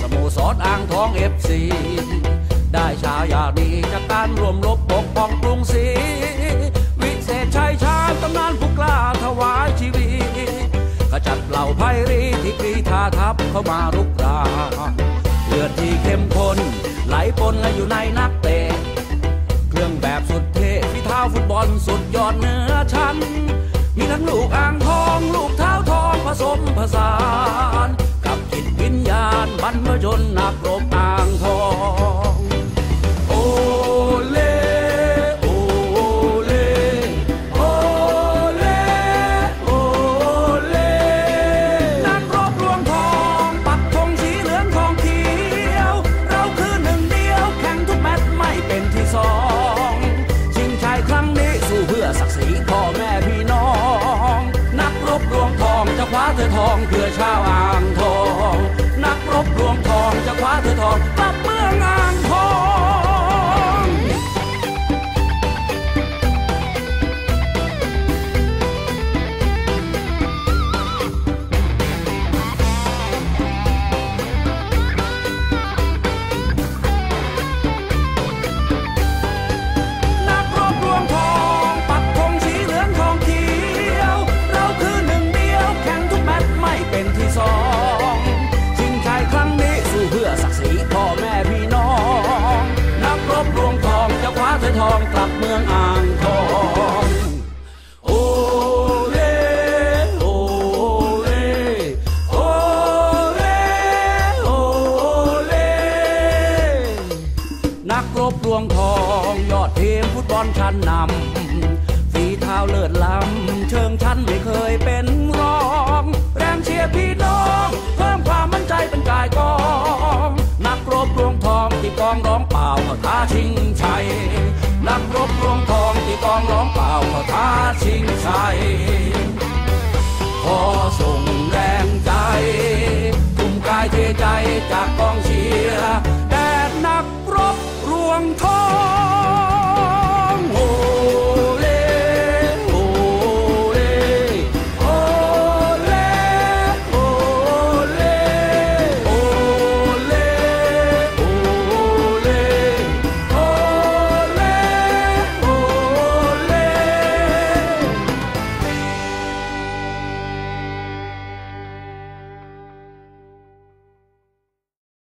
สโมสรอ่างทองเอฟซีได้ชายอยากดีจากการรวมลบปกป้องกรุงศรีวิเศษชัยชาญตำนานผู้กล้าถวายชีวิตขจัดเหล่าไพรีที่กรีธาทัพเข้ามารุกรานเลือดที่เข้มข้นไหลปนอยู่ในนักเตะเครื่องแบบสุดเท่ฝีเท้าฟุตบอลสุดยอดเนื้อชั้นมีทั้งลูกอ่างทอง ลูกเท้าทองผสมผสาน ณบรรพชนนักรบอ่างทอง โอเล โอเล โอเล โอเล นักรบรวงทองปักธงสีเหลืองทองเขียว เราคือหนึ่งเดียวแข่งทุกแมตช์ไม่เป็นที่สองชิงชัยครั้งนี้สู้เพื่อศักดิ์ศรีพ่อแม่พี่น้อง นักรบรวงทองจะคว้าเธอทองเพื่อชาวอ่าง รบรวงทอง ยอดทีมฟุตบอลชั้นนำฝีเท้าเลิศล้ำเชิงชั้นไม่เคยเป็นรอง แรงเชียร์พี่น้อง เพิ่มความมั่นใจเป็นกายกอง นักรบรวงทองที่กองร้องเปล่าเขาท้าชิงชัยนักรบรวงทองที่กองร้องเปล่าเขาท้าชิงชัย